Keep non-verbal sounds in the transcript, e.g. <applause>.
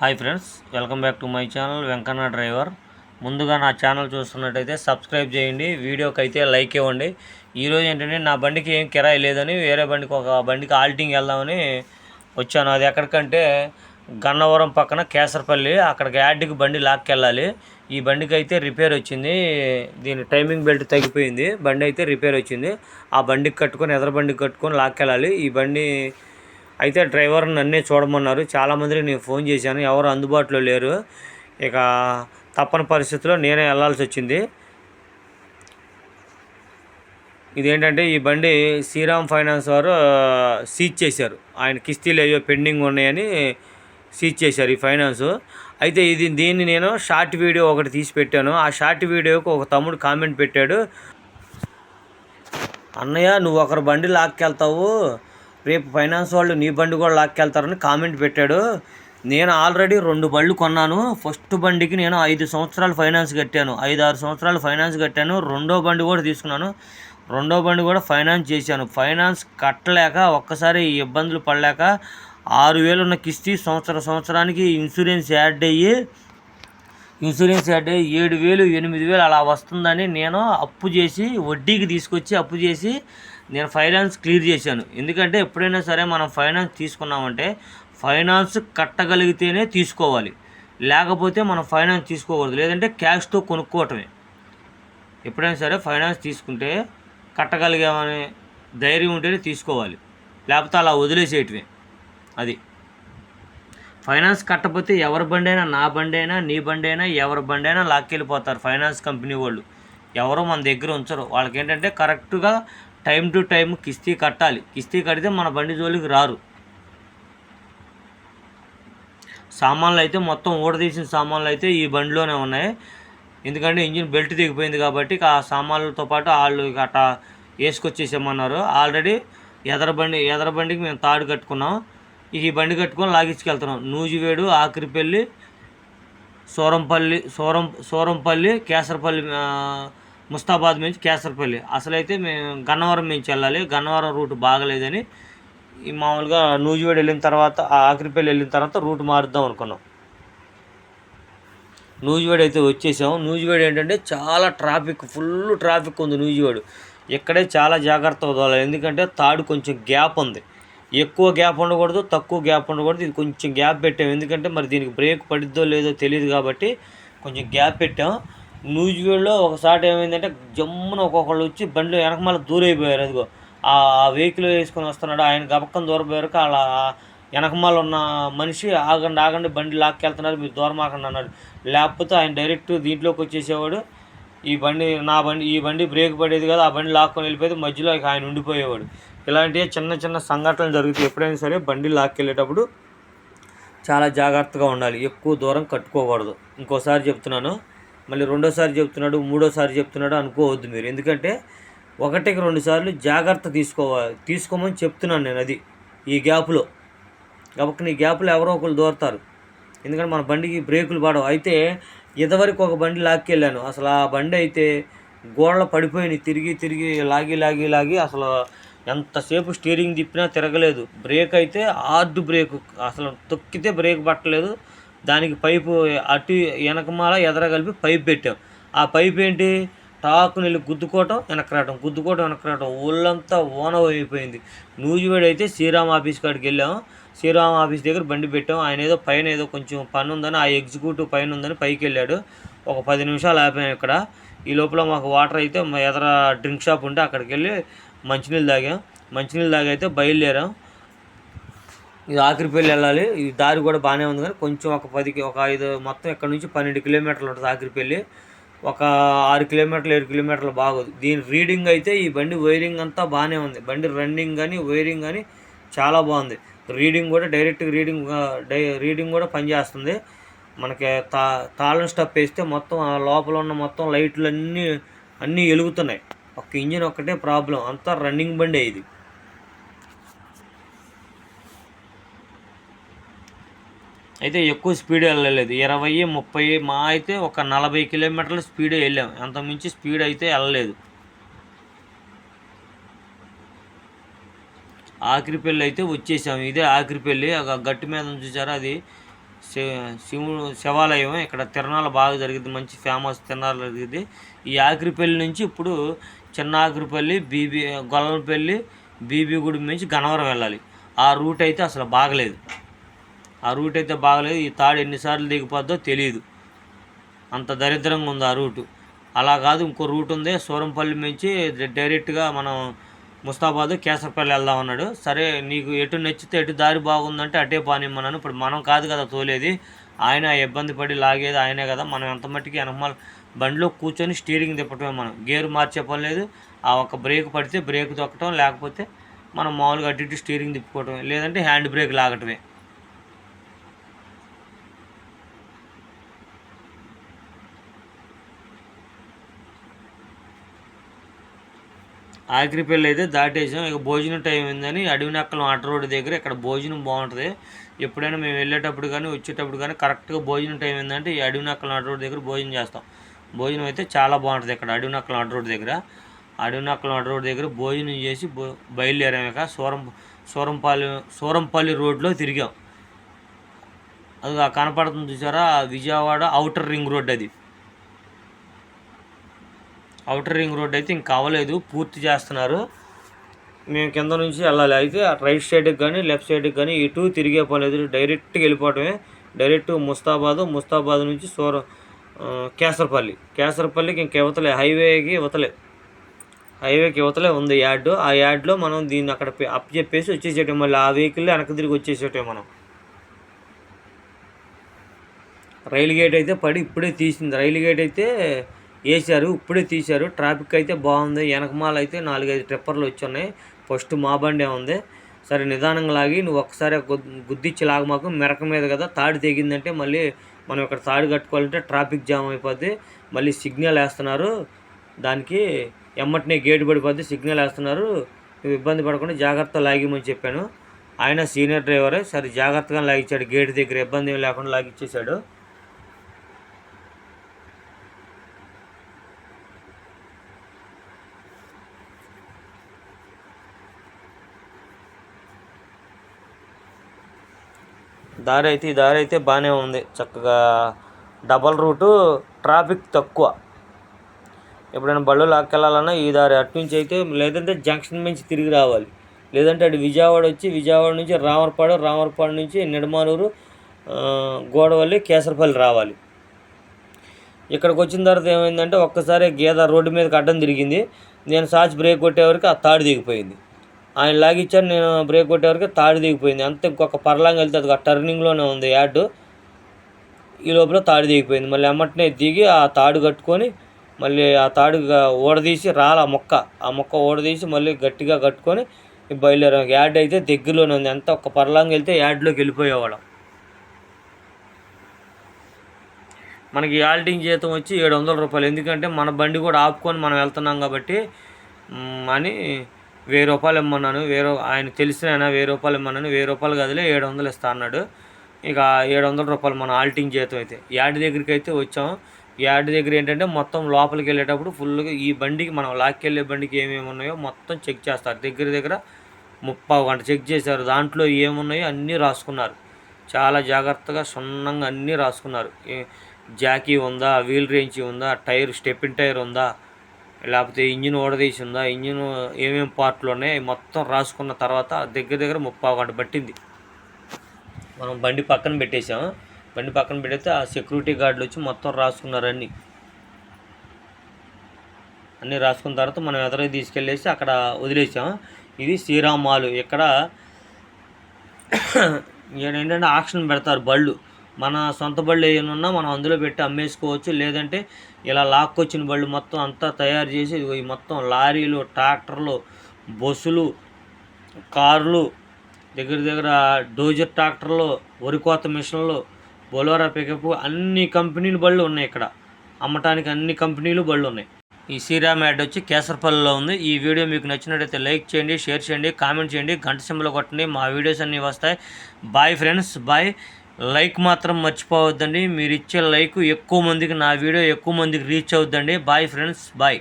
Hi friends welcome back to my channel Venkanna driver. ముందుగా నా channel చూస్తున్నట్టయితే subscribe చేయండి వీడియోకి అయితే లైక్ ఇవ్వండి. ఈరోజు ఏంటంటే నా బండికి ఏం కిరాయి లేదని వేరే బండికి ఒక బండికి ఆల్టింగ్ వెళ్దామని వచ్చాను. అది ఎక్కడికంటే గన్నవరం పక్కన కేసరపల్లి అక్కడికి యాడ్కి బండి లాక్కెళ్ళాలి. ఈ బండికి అయితే రిపేర్ వచ్చింది. దీని టైమింగ్ బెల్ట్ తగ్గిపోయింది. బండి అయితే రిపేర్ వచ్చింది. ఆ బండికి కట్టుకొని ఎదర బండికి కట్టుకొని లాక్కెళ్ళాలి. ఈ బండి అయితే డ్రైవర్ నన్నే చూడమన్నారు. చాలామందికి నేను ఫోన్ చేశాను. ఎవరు అందుబాటులో లేరు. ఇక తప్పని పరిస్థితిలో నేనే వెళ్ళాల్సి వచ్చింది. ఇదేంటంటే ఈ బండి శ్రీరామ్ ఫైనాన్స్ వారు సీజ్ చేశారు. ఆయన కిస్తీలు అయ్యో పెండింగ్ ఉన్నాయని సీజ్ చేశారు ఈ ఫైనాన్స్. అయితే ఇది దీన్ని నేను షార్ట్ వీడియో ఒకటి తీసి పెట్టాను. ఆ షార్ట్ వీడియోకు ఒక తమ్ముడు కామెంట్ పెట్టాడు. అన్నయ్య నువ్వు ఒకరి బండి లాక్కెళ్తావు. రేపు ఫైనాన్స్ వాళ్ళు నీ బండి కూడా లాక్కెళ్తారని కామెంట్ పెట్టాడు. నేను ఆల్రెడీ రెండు బళ్ళు కొన్నాను. ఫస్ట్ బండికి నేను ఐదు సంవత్సరాలు ఫైనాన్స్ కట్టాను. ఐదు ఆరు సంవత్సరాలు ఫైనాన్స్ కట్టాను. రెండో బండి కూడా తీసుకున్నాను. రెండో బండి కూడా ఫైనాన్స్ చేశాను. ఫైనాన్స్ కట్టలేక ఒక్కసారి ఇబ్బందులు పడలేక ఆరు వేలు ఉన్న కిస్తీ సంవత్సరం సంవత్సరానికి ఇన్సూరెన్స్ యాడ్ అయ్యి ఇన్సూరెన్స్ యాడ్ అయ్యి ఏడు వేలు ఎనిమిది వేలు అలా వస్తుందని నేను అప్పు చేసి వడ్డీకి తీసుకొచ్చి అప్పు చేసి నేను ఫైనాన్స్ క్లియర్ చేశాను. ఎందుకంటే ఎప్పుడైనా సరే మనం ఫైనాన్స్ తీసుకున్నామంటే ఫైనాన్స్ కట్టగలిగితేనే తీసుకోవాలి. లేకపోతే మనం ఫైనాన్స్ తీసుకోకూడదు. లేదంటే క్యాష్తో కొనుక్కోవటమే. ఎప్పుడైనా సరే ఫైనాన్స్ తీసుకుంటే కట్టగలిగామనే ధైర్యం ఉంటేనే తీసుకోవాలి. లేకపోతే అలా వదిలేసేయటమే. అది. ఫైనాన్స్ కట్టకపోతే ఎవరి బండి అయినా నా బండి అయినా నీ బండి అయినా ఎవరి బండి అయినా లాక్కెళ్ళిపోతారు ఫైనాన్స్ కంపెనీ వాళ్ళు. ఎవరో మన దగ్గర ఉంచరు. వాళ్ళకి ఏంటంటే కరెక్ట్గా టైం టు టైం కిస్తీ కట్టాలి. కిస్తీ కడితే మన బండి జోలికి రారు. సామాన్లు అయితే మొత్తం ఊడదీసిన సామాన్లు అయితే ఈ బండిలోనే ఉన్నాయి. ఎందుకంటే ఇంజిన్ బెల్ట్ దిగిపోయింది కాబట్టి ఆ సామాన్లతో పాటు వాళ్ళు అట్లా అట్టా వేసుకొచ్చేసామన్నారు ఆల్రెడీ ఎదర బండి ఎదర బండికి మేము తాడు కట్టుకున్నాం. ఇక ఈ బండి కట్టుకొని లాగించుకెళ్తున్నాం. నూజివేడు ఆఖరిపల్లి సోరంపల్లి సోరం సోరంపల్లి కేసరపల్లి ముస్తాబాద్ నుంచి కేసరపల్లి. అసలైతే మేము గన్నవరం నుంచి వెళ్ళాలి. గన్నవరం రూట్ బాగలేదని ఈ మామూలుగా నూజివేడు వెళ్ళిన తర్వాత ఆఖరిపల్లి వెళ్ళిన తర్వాత రూట్ మారుద్దాం అనుకున్నాం. నూజివేడు అయితే వచ్చేసాం. నూజివేడు ఏంటంటే చాలా ట్రాఫిక్ ఫుల్ ట్రాఫిక్ ఉంది నూజివేడు. ఇక్కడే చాలా జాగ్రత్తగా వదలాలి. ఎందుకంటే తాడు కొంచెం గ్యాప్ ఉంది. ఎక్కువ గ్యాప్ ఉండకూడదు తక్కువ గ్యాప్ ఉండకూడదు. ఇది కొంచెం గ్యాప్ పెట్టాం. ఎందుకంటే మరి దీనికి బ్రేక్ పడిద్దో లేదో తెలియదు కాబట్టి కొంచెం గ్యాప్ పెట్టాం. న్యూజివేడ్లో ఒకసారి ఏమైందంటే జమ్మున ఒక్కొక్కళ్ళు వచ్చి బండిలో వెనకమాల దూరైపోయారు అదిగో. ఆ వెహికల్ వేసుకొని వస్తున్నాడు ఆయన గబక్కన దూరపోయారు అలా వెనకమాల ఉన్న మనిషి ఆగండి ఆగండి బండి లాక్కెళ్తున్నారు మీరు దూరం ఆగండి అన్నాడు. లేకపోతే ఆయన డైరెక్ట్ దీంట్లోకి వచ్చేసేవాడు. ఈ బండి నా బండి ఈ బండి బ్రేక్ పడేది కదా ఆ బండి లాక్కొని వెళ్ళిపోయేది మధ్యలో ఆయన ఉండిపోయేవాడు. ఇలాంటివి చిన్న చిన్న సంఘటనలు జరుగుతాయి. ఎప్పుడైనా సరే బండి లాక్కెళ్ళేటప్పుడు చాలా జాగ్రత్తగా ఉండాలి. ఎక్కువ దూరం కట్టుకోకూడదు. ఇంకోసారి చెప్తున్నాను మళ్ళీ రెండోసారి చెప్తున్నాడు మూడోసారి చెప్తున్నాడు అనుకోవద్దు మీరు. ఎందుకంటే ఒకటికి రెండు సార్లు జాగ్రత్త తీసుకోవాలి తీసుకోమని చెప్తున్నాను నేను అది ఈ గ్యాప్లో. కాబట్టి ఈ గ్యాప్లో ఎవరో ఒకరు దూరతారు. ఎందుకంటే మన బండికి బ్రేకులు పడవు. అయితే ఇదివరకు ఒక బండి లాక్కెళ్ళాను. అసలు ఆ బండి అయితే గోడలు పడిపోయినాయి. తిరిగి తిరిగి లాగి లాగి లాగి అసలు ఎంతసేపు స్టీరింగ్ తిప్పినా తిరగలేదు. బ్రేక్ అయితే హార్డ్ బ్రేక్. అసలు తొక్కితే బ్రేక్ పట్టలేదు. దానికి పైపు అటు వెనకమాల ఎదర కలిపి పైప్ పెట్టాం. ఆ పైప్ ఏంటి? టాకు వెళ్ళి గుద్దుకోవటం వెనక్కి రావటం. గుద్దుకోవటం వెనక్కి రావటం. ఒళ్ళంతా ఓనవ్ అయిపోయింది. నూజివేడు అయితే శ్రీరామ్ ఆఫీస్ కాడికి వెళ్ళాం. శ్రీరామ్ ఆఫీస్ దగ్గర బండి పెట్టాం. ఆయన ఏదో పైన ఏదో కొంచెం పని ఉందని ఆ ఎగ్జిక్యూటివ్ పైన ఉందని పైకి వెళ్ళాడు. ఒక పది నిమిషాలు ఆపాం ఇక్కడ. ఈ లోపల మాకు వాటర్ అయితే మా ఎదర డ్రింక్ షాప్ ఉంటే అక్కడికి వెళ్ళి మంచినీళ్ళు తాగాం. మంచినీళ్ళు తాగైతే బయలుదేరాం. ఇది ఆఖరిపల్లి వెళ్ళాలి. ఈ దారి కూడా బాగానే ఉంది కానీ కొంచెం ఒక పదికి ఒక ఐదు మొత్తం ఇక్కడ నుంచి పన్నెండు కిలోమీటర్లు ఉంటుంది ఆఖరిపల్లి ఒక ఆరు కిలోమీటర్లు ఏడు కిలోమీటర్లు బాగోదు. దీని రీడింగ్ అయితే ఈ బండి వైరింగ్ అంతా బాగానే ఉంది. బండి రన్నింగ్ కానీ వైరింగ్ కానీ చాలా బాగుంది. రీడింగ్ కూడా డైరెక్ట్ రీడింగ్ డై రీడింగ్ కూడా పనిచేస్తుంది మనకి తా తాళం స్టప్ వేస్తే మొత్తం ఆ లోపల ఉన్న మొత్తం లైట్లు అన్నీ అన్నీ వెలుగుతున్నాయి. ఒక ఇంజిన్ ఒక్కటే ప్రాబ్లం అంతా రన్నింగ్ బండి ఇది. అయితే ఎక్కువ స్పీడ్ వెళ్ళలేదు. ఇరవై ముప్పై మా అయితే ఒక నలభై కిలోమీటర్ల స్పీడ్ వెళ్ళాం. అంతకుమించి స్పీడ్ అయితే వెళ్ళలేదు. ఆఖరిపల్లి అయితే వచ్చేసాము ఇదే ఆఖరిపల్లి ఒక గట్టి మీద ఉంది చూసారా? అది శి- శివుడు శివాలయం. ఇక్కడ తిరణాలు బాగా జరిగింది. మంచి ఫేమస్ తిరణాలు జరిగింది. ఈ ఆఖరిపల్లి నుంచి ఇప్పుడు చిన్న ఆఖరిపల్లి బీబీ గొల్లపల్లి బీబీ గుడి నుంచి గనవరం వెళ్ళాలి. ఆ రూట్ అయితే అసలు బాగలేదు. ఆ రూట్ అయితే బాగలేదు. ఈ తాడు ఎన్నిసార్లు దిగిపోద్దో తెలియదు అంత దరిద్రంగా ఉంది ఆ రూటు. అలా కాదు ఇంకో రూట్ ఉంది. సూరంపల్లి నుంచి డైరెక్ట్గా మనం ముస్తాబాద్ కేసరపల్లి వెళ్దాం అన్నాడు. సరే నీకు ఎటు నచ్చితే ఎటు దారి బాగుందంటే అటే పానిమ్మన్నాను ఇప్పుడు మనం కాదు కదా తోలేది. ఆయన ఇబ్బంది పడి లాగేది ఆయనే కదా. మనం ఎంత మట్టికి వెనకమాల బండిలో కూర్చొని స్టీరింగ్ తిప్పటమే మనం. గేర్ మార్చే పని లేదు. ఆ ఒక బ్రేక్ పడితే బ్రేక్ తొక్కటం లేకపోతే మనం మామూలుగా అటు ఇటు స్టీరింగ్ తిప్పుకోవటం లేదంటే హ్యాండ్ బ్రేక్ లాగటమే. ఆఖరిపల్లి అయితే దాటేసాం. ఇక భోజనం టైం అయిందని అడవినక్కలం ఆట రోడ్డు దగ్గర ఇక్కడ భోజనం బాగుంటుంది. ఎప్పుడైనా మేము వెళ్ళేటప్పుడు కానీ వచ్చేటప్పుడు కానీ కరెక్ట్గా భోజనం టైం ఏంటంటే ఈ అడవినక్కలం ఆట రోడ్డు దగ్గర భోజనం చేస్తాం. భోజనం అయితే చాలా బాగుంటుంది ఇక్కడ అడవినక్కలం ఆట రోడ్డు దగ్గర. అడవినక్కలం ఆట రోడ్డు దగ్గర భోజనం చేసి బో బయలుదేరాం ఇక సూరం సూరంపల్లి సూరంపల్లి రోడ్లో తిరిగాం. అది కనపడుతుంది చూసారా? విజయవాడ అవుటర్ రింగ్ రోడ్ అది. అవుటర్ రింగ్ రోడ్ అయితే ఇంకా అవ్వలేదు పూర్తి చేస్తున్నారు. మేము కింద నుంచి వెళ్ళాలి. అయితే ఆ రైట్ సైడ్కి కానీ లెఫ్ట్ సైడ్కి కానీ ఇటు తిరిగే పని లేదు డైరెక్ట్గా వెళ్ళిపోవటమే. డైరెక్ట్ ముస్తాబాద్ ముస్తాబాద్ నుంచి సూర కేసరపల్లి. కేసరపల్లికి ఇంక ఇవతలే హైవేకి ఇవతలే. హైవేకి ఇవతలే ఉంది యాడ్ ఆ యార్డ్లో మనం దీన్ని అక్కడ అప్ చెప్పేసి వచ్చేసేటం మళ్ళీ ఆ వెహికల్ వెనక తిరిగి వచ్చేసేటం మనం. రైలు గేట్ అయితే పడి ఇప్పుడే తీసింది. రైలు గేట్ అయితే వేశారు ఇప్పుడే తీశారు. ట్రాఫిక్ అయితే బాగుంది. వెనకమాల అయితే నాలుగైదు ట్రిప్పర్లు వచ్చి ఉన్నాయి ఫస్ట్ మా బండే ఉంది. సరే నిదానంగా లాగి నువ్వు ఒక్కసారి గుద్దిచ్చి లాగ మాకు. మెరక మీద కదా తాడు తెగిందంటే మళ్ళీ మనం ఇక్కడ తాడు కట్టుకోవాలంటే ట్రాఫిక్ జామ్ అయిపోద్ది. మళ్ళీ సిగ్నల్ వేస్తున్నారు. దానికి ఎమ్మటనే గేటు పడిపోద్ది. సిగ్నల్ వేస్తున్నారు. నువ్వు ఇబ్బంది పడకుండా జాగ్రత్త లాగిమని చెప్పాను. ఆయన సీనియర్ డ్రైవరే. సరే జాగ్రత్తగా లాగించాడు గేటు దగ్గర ఇబ్బంది లేకుండా లాగిచ్చేసాడు దారి అయితే ఈ దారి అయితే బాగానే ఉంది. చక్కగా డబల్ రూటు ట్రాఫిక్ తక్కువ. ఎప్పుడైనా బళ్ళు లాక్కెళ్ళాలన్నా ఈ దారి అటు నుంచి అయితే లేదంటే జంక్షన్ నుంచి తిరిగి రావాలి. లేదంటే అటు విజయవాడ వచ్చి విజయవాడ నుంచి రామర్పాడు రామర్పాడు నుంచి నిడమానూరు గోడవల్లి కేసరపల్లి రావాలి. ఇక్కడికి వచ్చిన తర్వాత ఏమైందంటే ఒక్కసారి గీత రోడ్డు మీదకి అడ్డం తిరిగింది. నేను సాచి బ్రేక్ కొట్టేవరకు ఆ తాడు దిగిపోయింది. ఆయన లాగిచ్చారు నేను బ్రేక్ కొట్టేవరకు తాడు దిగిపోయింది. అంత ఇంకొక పర్లాంగ్ వెళ్తే అది ఆ టర్నింగ్లోనే ఉంది యాడ్. ఈ లోపల తాడు దిగిపోయింది. మళ్ళీ ఎమ్మటనే దిగి ఆ తాడు కట్టుకొని మళ్ళీ ఆ తాడు ఓడదీసి ఊడదీసి రాల ఆ మొక్క ఆ మొక్క ఊడదీసి మళ్ళీ గట్టిగా కట్టుకొని బయలుదేరాం. యాడ్ అయితే దగ్గరలోనే ఉంది. అంత ఒక పర్లాంగ్ వెళ్తే యాడ్లోకి వెళ్ళిపోయేవాళ్ళం. మనకి యాల్టింగ్ జీతం వచ్చి ఏడు వందల రూపాయలు. ఎందుకంటే మన బండి కూడా ఆపుకొని మనం వెళ్తున్నాం కాబట్టి అని వెయ్యి రూపాయలు ఇమ్మన్నాను వేరే ఆయన తెలిసిన ఆయన వెయ్యి రూపాయలు ఇమ్మన్నాను వెయ్యి రూపాయలు కదిలే ఏడు వందలు ఇస్తా అన్నాడు. ఇక ఏడు వందల రూపాయలు మన ఆల్టింగ్ జీతం అయితే. యాడ్ దగ్గరికి అయితే వచ్చాం. యాడ్ దగ్గర ఏంటంటే మొత్తం లోపలికి వెళ్ళేటప్పుడు ఫుల్గా ఈ బండికి మనం లాక్కెళ్ళే బండికి ఏమేమి ఉన్నాయో మొత్తం చెక్ చేస్తారు. దగ్గర దగ్గర ముప్పావు గంట చెక్ చేశారు. దాంట్లో ఏమున్నాయో అన్నీ రాసుకున్నారు. చాలా జాగ్రత్తగా సున్నంగా అన్నీ రాసుకున్నారు. జాకీ ఉందా వీల్ రేంజ్ ఉందా టైర్ స్టెప్పిన్ టైర్ ఉందా లేకపోతే ఇంజిన్ ఓడదీసి ఉందా ఇంజిన్ ఏమేమి పార్ట్లు ఉన్నాయి మొత్తం రాసుకున్న తర్వాత దగ్గర దగ్గర ముప్పావు గంట పట్టింది. మనం బండి పక్కన పెట్టేసాం బండి పక్కన పెడితే ఆ సెక్యూరిటీ గార్డులు వచ్చి మొత్తం రాసుకున్నారు అన్నీ. అన్నీ రాసుకున్న తర్వాత మనం ఎదురుగా తీసుకెళ్ళేసి అక్కడ వదిలేసాం ఇది శ్రీరామ్ మాలు. <coughs> ఇక్కడ ఏంటంటే ఆక్షన్ పెడతారు బళ్ళు. మన సొంత బళ్ళు ఏమైనా ఉన్నా మనం అందులో పెట్టి అమ్మేసుకోవచ్చు. లేదంటే ఇలా లాక్కొచ్చిన బళ్ళు మొత్తం అంతా తయారు చేసి ఈ మొత్తం లారీలు ట్రాక్టర్లు బస్సులు కార్లు దగ్గర దగ్గర డోజర్ ట్రాక్టర్లు వరి కోత మిషన్లు బొలోరా పికప్ అన్ని కంపెనీలు బళ్ళు ఉన్నాయి ఇక్కడ. అమ్మటానికి అన్ని కంపెనీలు బళ్ళు ఉన్నాయి. ఈ శ్రీరామ్ యాడ్ వచ్చి కేసరపల్లిలో ఉంది. ఈ వీడియో మీకు నచ్చినట్టయితే లైక్ చేయండి షేర్ చేయండి కామెంట్ చేయండి గంట సింబల్ కొట్టండి. మా వీడియోస్ అన్నీ వస్తాయి. బాయ్ ఫ్రెండ్స్ బాయ్ లైక్ మాత్రం మర్చిపోవద్దండి. మీరు ఇచ్చే లైక్ ఎక్కువ మందికి నా వీడియో ఎక్కువ మందికి రీచ్ అవుద్దండి. Bye friends bye